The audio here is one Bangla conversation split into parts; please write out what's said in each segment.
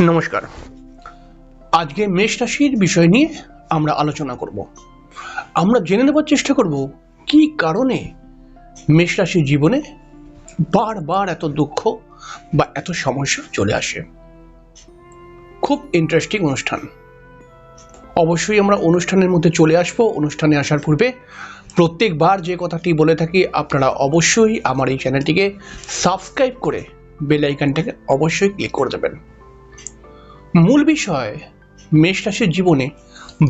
নমস্কার। আজকে মেষ রাশির বিষয় নিয়ে আমরা আলোচনা করব। আমরা জেনে নেবার চেষ্টা করব, কি কারণে মেষ রাশির জীবনে বারবার এত দুঃখ বা এত সমস্যা চলে আসে? খুব ইন্টারেস্টিং অনুষ্ঠান। অবশ্যই আমরা অনুষ্ঠানের মধ্যে চলে আসব। অনুষ্ঠানে আসার পূর্বে প্রত্যেকবার যে কথাটি বলে থাকি, আপনারা অবশ্যই আমার এই চ্যানেলটিকে সাবস্ক্রাইব করে বেল আইকনটাকে অবশ্যই ক্লিক করে দেবেন। মূল বিষয় মেষ রাশির জীবনে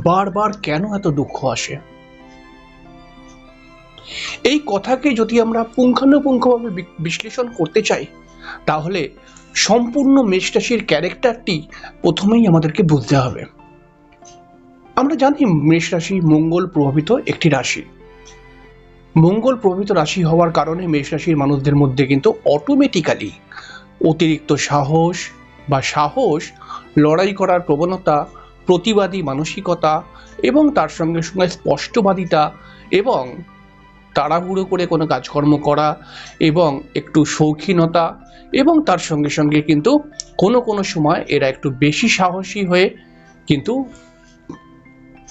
বারবার কেন এত দুঃখ আসে? এই কথাকে যদি আমরা পুঙ্খানুপুঙ্খভাবে বিশ্লেষণ করতে চাই, তাহলে সম্পূর্ণ মেষ রাশির ক্যারেক্টারটি প্রথমেই আমাদেরকে বুঝতে হবে। আমরা জানি মেষ রাশি মঙ্গল প্রভাবিত একটি রাশি। মঙ্গল প্রভাবিত রাশি হওয়ার কারণে মেষ রাশির মানুষদের মধ্যে কিন্তু অটোমেটিক্যালি অতিরিক্ত সাহস বা সাহস লড়াই করার প্রবণতা, প্রতিবাদী মানসিকতা এবং তার সঙ্গে সঙ্গে স্পষ্টবাদিতা এবং তাড়াহুড়ো করে কোনো কাজকর্ম করা এবং একটু শৌখিনতা এবং তার সঙ্গে সঙ্গে কিন্তু কোনো কোনো সময় এরা একটু বেশি সাহসী হয়ে কিন্তু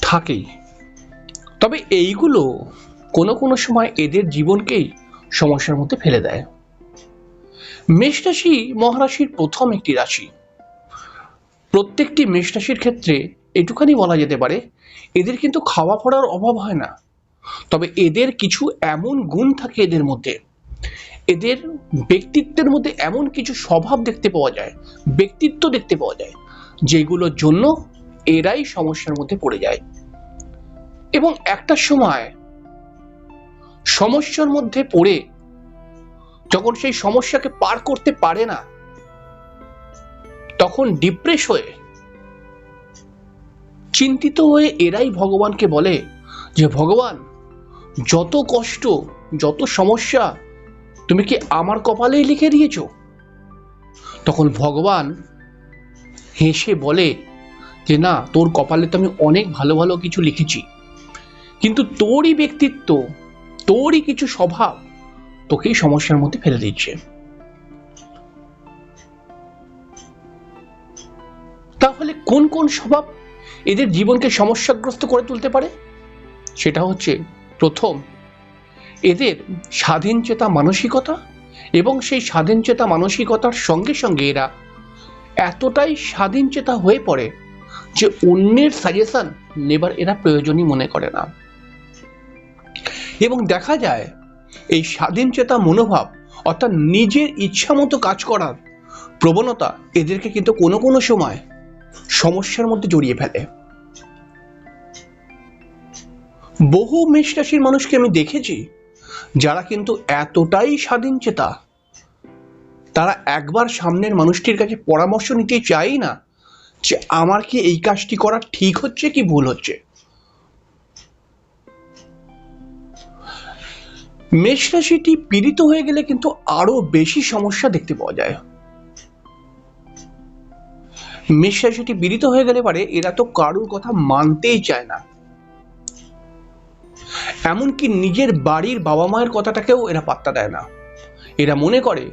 থাকেই। তবে এইগুলো কোনো কোনো সময় এদের জীবনকেই সমস্যার মধ্যে ফেলে দেয়। মেষ রাশি মহারাশির প্রথম একটি রাশি। প্রত্যেকটি মেষ রাশির ক্ষেত্রে এটুখানি বলা যেতে পারে, এদের কিন্তু খাওয়া পড়ার অভাব হয় না। তবে এদের কিছু এমন গুণ থাকে এদের মধ্যে। এদের ব্যক্তিত্বের মধ্যে এমন কিছু স্বভাব দেখতে পাওয়া যায়, ব্যক্তিত্ব দেখতে পাওয়া যায়, যেগুলোর জন্য এরাই সমস্যার মধ্যে পড়ে যায়। এবং একটা সময় সমস্যার মধ্যে পড়ে, যখন সেই সমস্যাকে পার করতে পারে না তখন ডিপ্রেস হয়ে, চিন্তিত হয়ে এরাই ভগবানকে বলে যে, ভগবান, যত কষ্ট, যত সমস্যা তুমি কি আমার কপালেই লিখে দিয়েছ? তখন ভগবান হেসে বলে যে, না, তোর কপালে তো আমি অনেক ভালো ভালো কিছু লিখেছি, কিন্তু তোরই ব্যক্তিত্ব, তোরই কিছু স্বভাব তোকেই সমস্যার মধ্যে ফেলে দিচ্ছে। কোন কোন স্বভাব এদের জীবনকে সমস্যাগ্রস্ত করে তুলতে পারে? সেটা হচ্ছে, প্রথম, এদের স্বাধীন চেতা মানসিকতা এবং সেই স্বাধীন চেতা মানসিকতার সঙ্গে সঙ্গে এরা এতটাই স্বাধীন চেতা হয়ে পড়ে যে অন্যের সাজেশন নেবার এরা প্রয়োজনই মনে করে না। এবং দেখা যায়, এই স্বাধীন চেতা মনোভাব অর্থাৎ নিজের ইচ্ছা মতো কাজ করার প্রবণতা এদেরকে কিন্তু কোনো কোনো সময় সমস্যার মধ্যে জড়িয়ে ফেলে। বহু মেষ রাশির মানুষকে আমি দেখেছি, যারা কিন্তু এতটাই স্বাধীন চেতা। তারা একবার সামনের মানুষটির কাছে পরামর্শ নিতে চাই না যে আমার কি এই কাজটি করা ঠিক হচ্ছে কি ভুল হচ্ছে। মেষ রাশিটি পীড়িত হয়ে গেলে কিন্তু আরও বেশি সমস্যা দেখতে পাওয়া যায়। মেষ রাশিটি পীড়িত হয়ে গেলে পারে, এরা তো কারুর কথা মানতেই চায় না। এমনকি নিজের বাড়ির বাবা মায়ের কথাটাকেও এরা পাত্তা দেয় না। এরা মনে করে,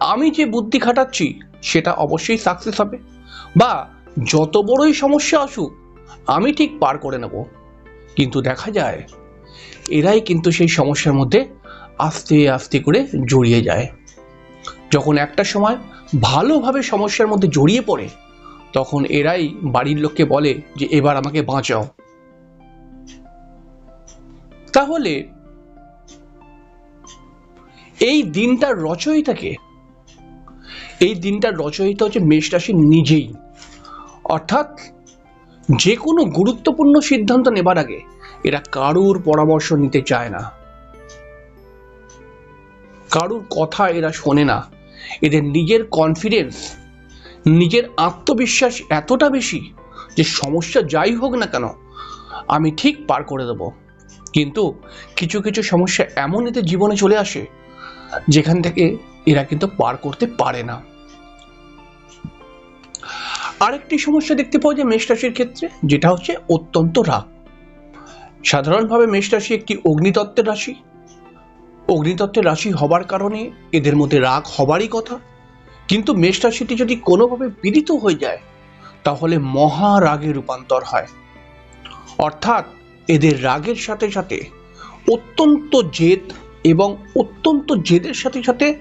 আমি যে বুদ্ধি খাটাচ্ছি, সেটা অবশ্যই সাকসেস হবে। বা, যত বড়ই সমস্যা আসুক, আমি ঠিক পার করে নেব। কিন্তু দেখা যায়, এরাই কিন্তু সেই সমস্যার মধ্যে আস্তে আস্তে করে জড়িয়ে যায়। যখন একটা সময় ভালোভাবে সমস্যার মধ্যে জড়িয়ে পড়ে তখন এরাই বাড়ির লোককে বলে যে, এবার আমাকে বাঁচাও। তাহলে এই দিনটার রচয়িতাকে, এই দিনটার রচয়িতা হচ্ছে মেষ রাশি নিজেই। অর্থাৎ যে কোনো গুরুত্বপূর্ণ সিদ্ধান্ত নেবার আগে এরা কারুর পরামর্শ নিতে চায় না। কারুর কথা এরা শোনে না। এদের নিজের কনফিডেন্স নিজের আত্মবিশ্বাস এতটা বেশি যে সমস্যা যাই হোক না কেন, আমি ঠিক পার করে দেব। কিন্তু কিছু কিছু সমস্যা এমন এতে জীবনে চলে আসে, যেখান থেকে এরা কিন্তু পার করতে পারে না। আরেকটি সমস্যা দেখতে পাওয়া যায় মেষ রাশির ক্ষেত্রে, যেটা হচ্ছে অত্যন্ত রাগ। সাধারণভাবে মেষ রাশি একটি অগ্নিতত্ত্বের রাশি। অগ্নিতত্ত্বের রাশি হবার কারণে এদের মধ্যে রাগ হবারই কথা। কিন্তু মেষ রাশিটি যদি কোনোভাবে পীড়িত হয়ে যায়, তাহলে মহারাগে রূপান্তর হয়। অর্থাৎ এদের রাগের সাথে সাথে অত্যন্ত জেদ এবং অত্যন্ত জেদের সাথে সাথে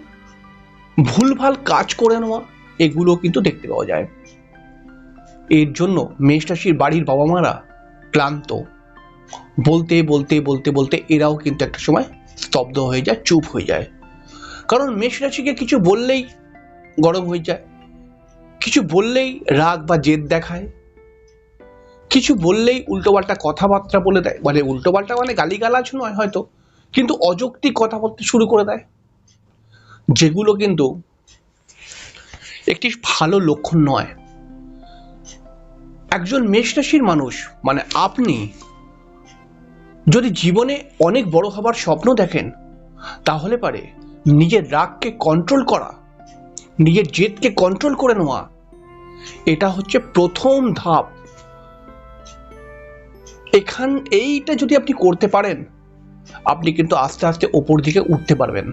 ভুলভাল কাজ করে নেওয়া এগুলো কিন্তু দেখতে পাওয়া যায়। এর জন্য মেষ রাশির বাড়ির বাবা মারা ক্লান্ত। বলতে বলতে বলতে বলতে এরাও কিন্তু একটা সময় স্তব্ধ হয়ে যায়, চুপ হয়ে যায়। কারণ মেষ রাশিকে কিছু বললেই গরম হয়ে যায়। কিছু বললেই রাগ বা জেদ দেখায়। কিছু বললেই উল্টোপাল্টা কথাবার্তা বলে দেয়। মানে উল্টোপাল্টা মানে গালিগালাজ নয় হয়তো, কিন্তু অযৌক্তিক কথা বলতে শুরু করে দেয়। যেগুলো কিন্তু একটি ভালো লক্ষণ নয়। একজন মেষ রাশির মানুষ মানে আপনি, যদি জীবনে অনেক বড় হবার স্বপ্ন দেখেন, তাহলে পারে নিজের রাগকে কন্ট্রোল করা। নিজের জেদকে কন্ট্রোল করে নেওয়া। এটা হচ্ছে প্রথম ধাপ। এখান, এইটা যদি আপনি করতে পারেন, আপনি কিন্তু আস্তে আস্তে ওপর দিকে উঠতে পারবেন।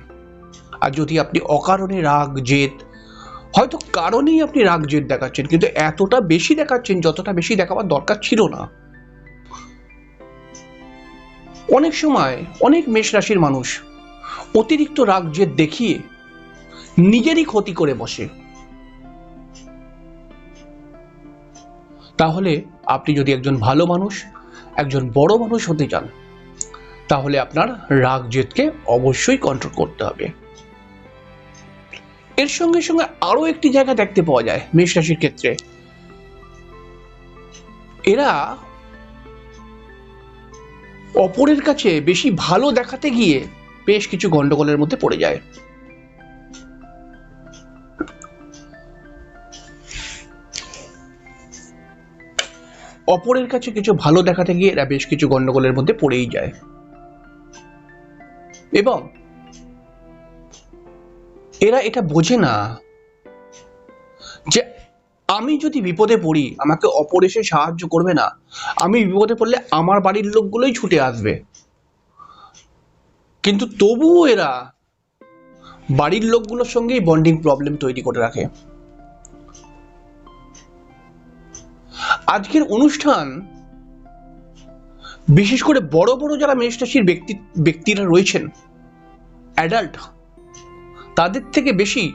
আর যদি আপনি অকারণে রাগ, জেদ, হয়তো কারণেই আপনি রাগ, জেদ দেখাচ্ছেন, কিন্তু এতটা বেশি দেখাচ্ছেন, যতটা বেশি দেখাবার দরকার ছিল না। অনেক সময় অনেক মেষ রাশির মানুষ অতিরিক্ত রাগ, জেদ দেখিয়ে নিজেরই ক্ষতি করে বসে। তাহলে আপনি যদি একজন ভালো মানুষ, একজন বড় মানুষ হতে চান, তাহলে আপনার রাগ জেদকে অবশ্যই কন্ট্রোল করতে হবে। এর সঙ্গে সঙ্গে আরও একটি জায়গা দেখতে পাওয়া যায় মেষ রাশির ক্ষেত্রে। এরা অপরের কাছে বেশি ভালো দেখাতে গিয়ে বেশ কিছু গন্ডগোলের মধ্যে পড়ে যায়। অপরের কাছে কিছু ভালো দেখাতে গিয়ে এরা বেশ কিছু গন্ডগোলের মধ্যে পড়েই যায়। এবং এরা এটা বোঝে না যে আমি যদি বিপদে পড়ি, আমাকে অপর এসে সাহায্য করবে না। আমি বিপদে পড়লে আমার বাড়ির লোকগুলোই ছুটে আসবে। কিন্তু তবুও এরা বাড়ির লোকগুলোর সঙ্গেই বন্ডিং প্রবলেম তৈরি করে রাখে। আজকের অনুষ্ঠান বিশেষ করে বড় বড় যারা মেষ রাশির ব্যক্তি ব্যক্তিরা রয়েছেন অ্যাডাল্ট তাদের থেকে বেশি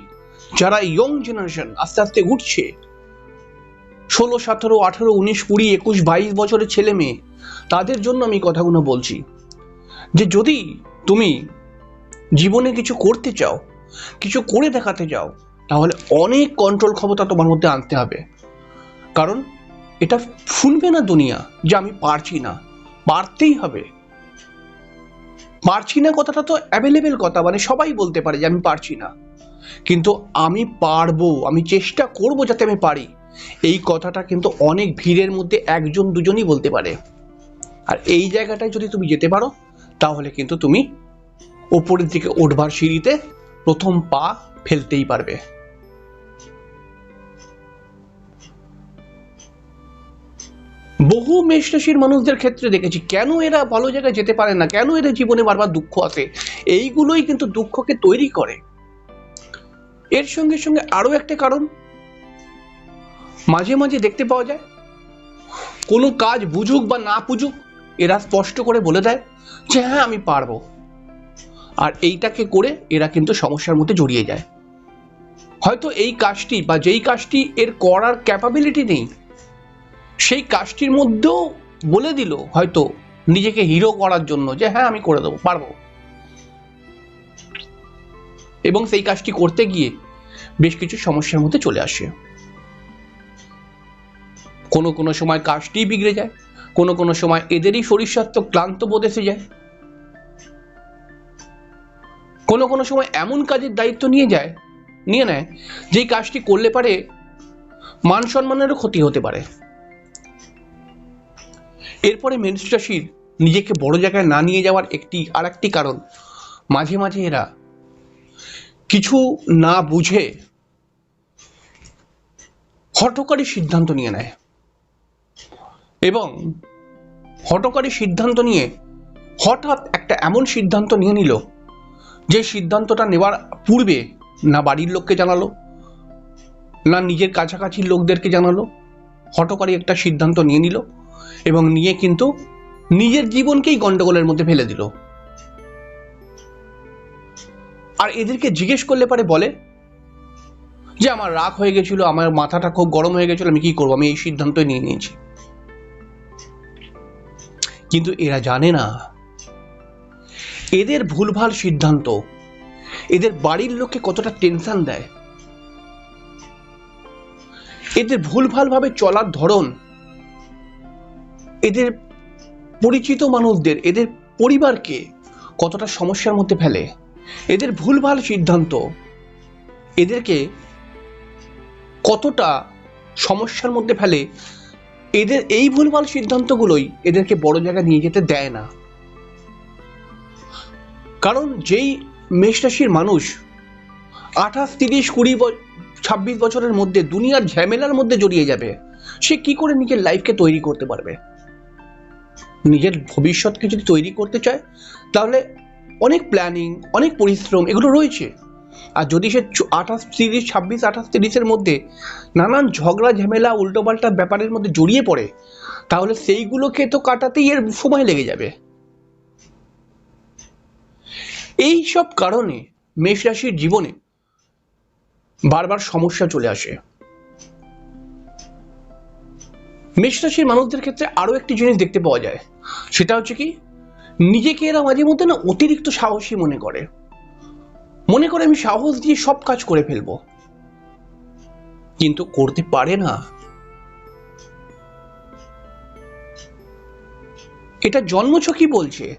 যারা ইয়ং জেনারেশন আস্তে আস্তে উঠছে, ষোলো, সতেরো, আঠেরো, উনিশ, কুড়ি, একুশ, বাইশ বছরের ছেলে মেয়ে, তাদের জন্য আমি কথাগুলো বলছি যে যদি তুমি জীবনে কিছু করতে চাও, কিছু করে দেখাতে চাও, তাহলে অনেক কন্ট্রোল ক্ষমতা তোমার মধ্যে আনতে হবে। কারণ এটা শুনবে না দুনিয়া যে আমি পারছি না। পারতেই হবে। পারছি না কথাটা তো অ্যাভেলেবেল কথা মানে সবাই বলতে পারে যে আমি পারছি না। কিন্তু আমি পারব, আমি চেষ্টা করব যাতে আমি পারি। এই কথাটা কিন্তু অনেক ভিড়ের মধ্যে একজন দুজনই বলতে পারে। আর এই জায়গাটায় যদি তুমি যেতে পারো, তাহলে কিন্তু তুমি ওপরের দিকে উঠবার সিঁড়িতে প্রথম পা ফেলতেই পারবে। বহু মেষ মানুষদের ক্ষেত্রে দেখেছি, কেন এরা ভালো জায়গায় যেতে পারে না? কেন এদের জীবনে বারবার দুঃখ আসে এইগুলোই কিন্তু দুঃখকে তৈরি করে। এর সঙ্গে সঙ্গে আরও একটা কারণ, মাঝে মাঝে দেখতে পাওয়া যায়, কোনো কাজ বুঝুক বা না বুঝুক, এরা স্পষ্ট করে বলে দেয় যে হ্যাঁ আমি পারব। আর এইটাকে করে এরা কিন্তু সমস্যার মধ্যে জড়িয়ে যায়। হয়তো এই কাজটি বা যেই কাজটি এর করার ক্যাপাবিলিটি নেই সেই কাজটির মধ্যেও বলে দিল হয়তো নিজেকে হিরো করার জন্য যে হ্যাঁ আমি করে দেবো, পারব। এবং সেই কাজটি করতে গিয়ে বেশ কিছু সমস্যার মধ্যে চলে আসে। কোনো কোনো সময় কাজটি বিগড়ে যায়, কোনো কোনো সময় এদেরই শরীর স্বাস্থ্য ক্লান্ত বোধ এসে যায়। কোনো কোনো সময় এমন কাজের দায়িত্ব নিয়ে যায়, নিয়ে নেয়, যেই কাজটি করলে পারে মান সম্মানেরও ক্ষতি হতে পারে। এরপরে মেষ রাশির নিজেকে বড় জায়গায় না নিয়ে যাওয়ার একটি আর একটি কারণ। মাঝে মাঝে এরা কিছু না বুঝে হটকারী সিদ্ধান্ত নিয়ে নেয় এবং হটকারী সিদ্ধান্ত নিয়ে হঠাৎ একটা এমন সিদ্ধান্ত নিয়ে নিল যে সিদ্ধান্তটা নেওয়ার পূর্বে না বাড়ির লোককে জানালো, না নিজের কাছাকাছি লোকদেরকে জানালো, হটকারী একটা সিদ্ধান্ত নিয়ে নিল। এবং নিয়ে কিন্তু নিজের জীবনকেই গন্ডগোলের মধ্যে ফেলে দিল। আর এদেরকে জিজ্ঞেস করলে পারে বলে যে, আমার রাগ হয়ে গেছিল, আমার মাথাটা খুব গরম হয়ে গেছিল, আমি কি করব? আমি এই সিদ্ধান্তই নিয়ে নিয়েছি। কিন্তু এরা জানে না। এদের ভুলভাল সিদ্ধান্ত, এদের বাড়ির লোককে কতটা টেনশন দেয়, এদের ভুলভাল ভাবে চলার ধরন এদের পরিচিত মানুষদের, এদের পরিবারকে কতটা সমস্যার মধ্যে ফেলে? এদের ভুলভাল সিদ্ধান্ত, এদেরকে কতটা সমস্যার মধ্যে ফেলে? এদের এই ভুলভাল সিদ্ধান্তগুলোই এদেরকে বড় জায়গায় নিয়ে যেতে দেয় না। কারণ যেই মেষ রাশির মানুষ আঠাশ, তিরিশ, কুড়ি ছাব্বিশ বছরের মধ্যে দুনিয়ার ঝামেলার মধ্যে জড়িয়ে যাবে, সে কি করে নিজের লাইফকে তৈরি করতে পারবে? নিজের ভবিষ্যৎকে যদি তৈরি করতে চায়, তাহলে অনেক প্ল্যানিং অনেক পরিশ্রম এগুলো রয়েছে। আর যদি সে আঠাশ তিরিশ, ছাব্বিশ, আঠাশ তিরিশের মধ্যে নানান ঝগড়া, ঝামেলা, উল্টোপাল্টা ব্যাপারের মধ্যে জড়িয়ে পড়ে, তাহলে সেইগুলোকে তো কাটাতেই এর সময় লেগে যাবে। এই সব কারণে মেষ রাশির জীবনে বারবার সমস্যা চলে আসে। মেষ রাশির মানুষদের ক্ষেত্রে আরও একটি জিনিস দেখতে পাওয়া যায়। সেটা হচ্ছে কি, নিজেকে এরা মাঝে মধ্যে না অতিরিক্ত সাহসী মনে করে। মনে করে আমি সাহস দিয়ে সব কাজ করে ফেলব। কিন্তু করতে পারে না। এটা জন্মছকি বলছে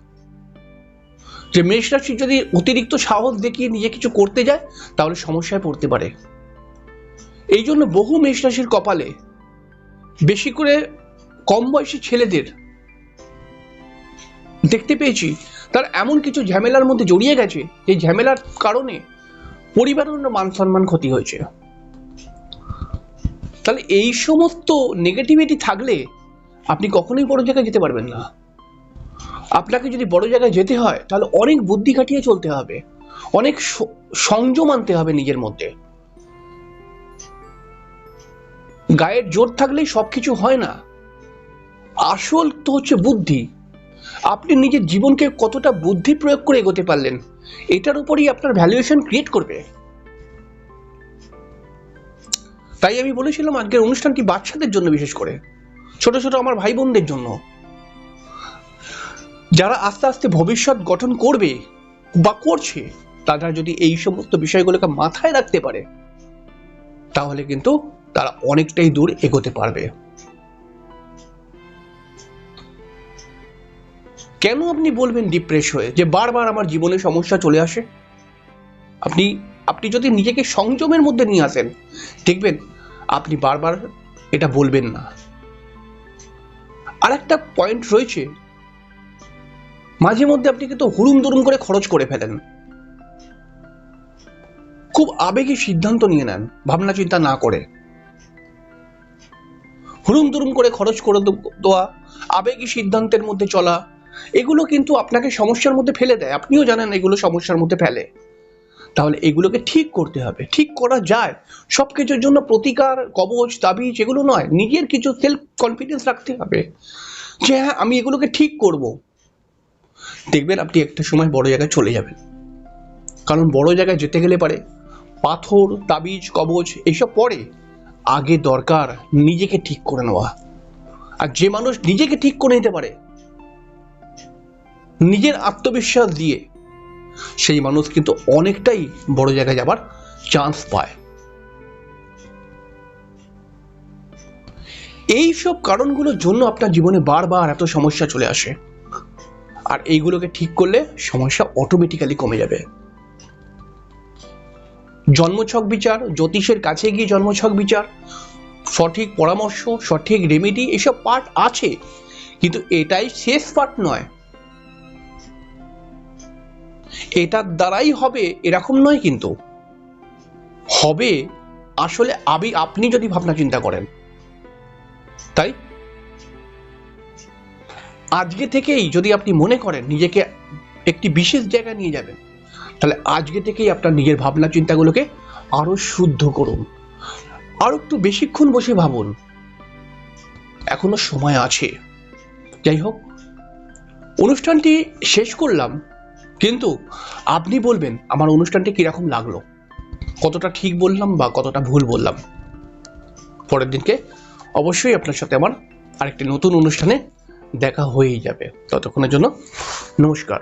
যে মেষ রাশি যদি অতিরিক্ত সাহস দেখিয়ে নিজে কিছু করতে যায়, তাহলে সমস্যায় পড়তে পারে। এই জন্য বহু মেষ রাশির কপালে বেশি করে কম বয়সী ছেলেদের দেখতে পেয়েছি। তার এমন কিছু ঝামেলার মধ্যে জড়িয়ে গেছে, যে ঝামেলার কারণে পরিবারের মান সম্মান ক্ষতি হয়েছে। তাহলে এই সমস্ত নেগেটিভিটি থাকলে আপনি কখনোই বড় জায়গায় যেতে পারবেন না। আপনাকে যদি বড় জায়গায় যেতে হয়, তাহলে অনেক বুদ্ধি খাটিয়ে চলতে হবে। অনেক সংযম আনতে হবে নিজের মধ্যে। গায়ের জোর থাকলেই সব কিছু হয় না। আসল তো হচ্ছে বুদ্ধি। আপনি নিজের জীবনকে কতটা বুদ্ধি প্রয়োগ করে এগোতে পারলেন, এটার উপরই আপনার ভ্যালুয়েশন ক্রিয়েট করবে। তাই আমি বলেছিলাম আজকের অনুষ্ঠানটি বাচ্চাদের জন্য বিশেষ করে, ছোট ছোট আমার ভাই বোনদের জন্য। যারা আস্তে আস্তে ভবিষ্যৎ গঠন করবে বা করছে, তারা যদি এই সমস্ত বিষয়গুলোকে মাথায় রাখতে পারে, তাহলে কিন্তু তারা অনেকটাই দূর এগোতে পারবে। কেন আপনি বলবেন ডিপ্রেস হয়ে? যে বারবার আমার জীবনে সমস্যা চলে আসে? আপনি আপনি যদি নিজেকে সংযমের মধ্যে নিয়ে আসেন, দেখবেন আপনি বারবার এটা বলবেন না। আর একটা পয়েন্ট রয়েছে। মাঝে মধ্যে আপনি কিন্তু হুড়ুম দুরুম করে খরচ করে ফেলেন। খুব আবেগী সিদ্ধান্ত নিয়ে নেন ভাবনা চিন্তা না করে। হুড়ুম দুরুম করে খরচ করে দেওয়া আবেগী সিদ্ধান্তের মধ্যে চলা, এগুলো কিন্তু আপনাকে সমস্যার মধ্যে ফেলে দেয়। আপনিও জানেন এগুলো সমস্যার মধ্যে ফেলে। তাহলে এগুলোকে ঠিক করতে হবে। ঠিক করা যায়। সব কিছুর জন্য প্রতিকার, কবচ তাবিজ এগুলো নয়, নিজের কিছু সেলফ কনফিডেন্স রাখতে হবে যে হ্যাঁ আমি এগুলোকে ঠিক করব। দেখবেন আপনি একটা সময় বড় জায়গায় চলে যাবেন। কারণ বড় জায়গায় যেতে গেলে পারে পাথর, তাবিজ, কবচ, এইসব পরে আগে দরকার নিজেকে ঠিক করে নেওয়া। আর যে মানুষ নিজেকে ঠিক করে নিতে পারে, নিজের আত্মবিশ্বাস দিয়ে, সেই মানুষ কিন্তু অনেকটাই বড় জায়গায় যাবার চান্স পায়। এই সব কারণগুলোর জন্য আপনার জীবনে বারবার এত সমস্যা চলে আসে। আর এইগুলোকে ঠিক করলে সমস্যা অটোমেটিক্যালি কমে যাবে। জন্মছক বিচার, জ্যোতিষের কাছে গিয়ে জন্মছক বিচার, সঠিক পরামর্শ, সঠিক রেমেডি এসব পার্ট আছে। কিন্তু এটাই শেষ পার্ট নয়। এটার দ্বারাই হবে এরকম নয় কিন্তু। হবে আসলে আবি আপনি যদি ভাবনা চিন্তা করেন। তাই? আজকে থেকেই যদি আপনি মনে করেন নিজেকে একটি বিশেষ জায়গায় নিয়ে যাবেন। তাহলে আজকে থেকেই আপনার নিজের ভাবনা চিন্তাগুলোকে আরও শুদ্ধ করুন। আর একটু বেশিক্ষণ বসে ভাবুন। এখনও সময় আছে। যাই হোক, অনুষ্ঠানটি শেষ করলাম। কিন্তু আপনি বলবেন, আমার অনুষ্ঠানটি কীরকম লাগল? কতটা ঠিক বললাম বা কতটা ভুল বললাম? পরের দিনকে অবশ্যই আপনার সাথে আমার আরেকটি নতুন অনুষ্ঠানে দেখা হয়েই যাবে। ততক্ষণের জন্য নমস্কার।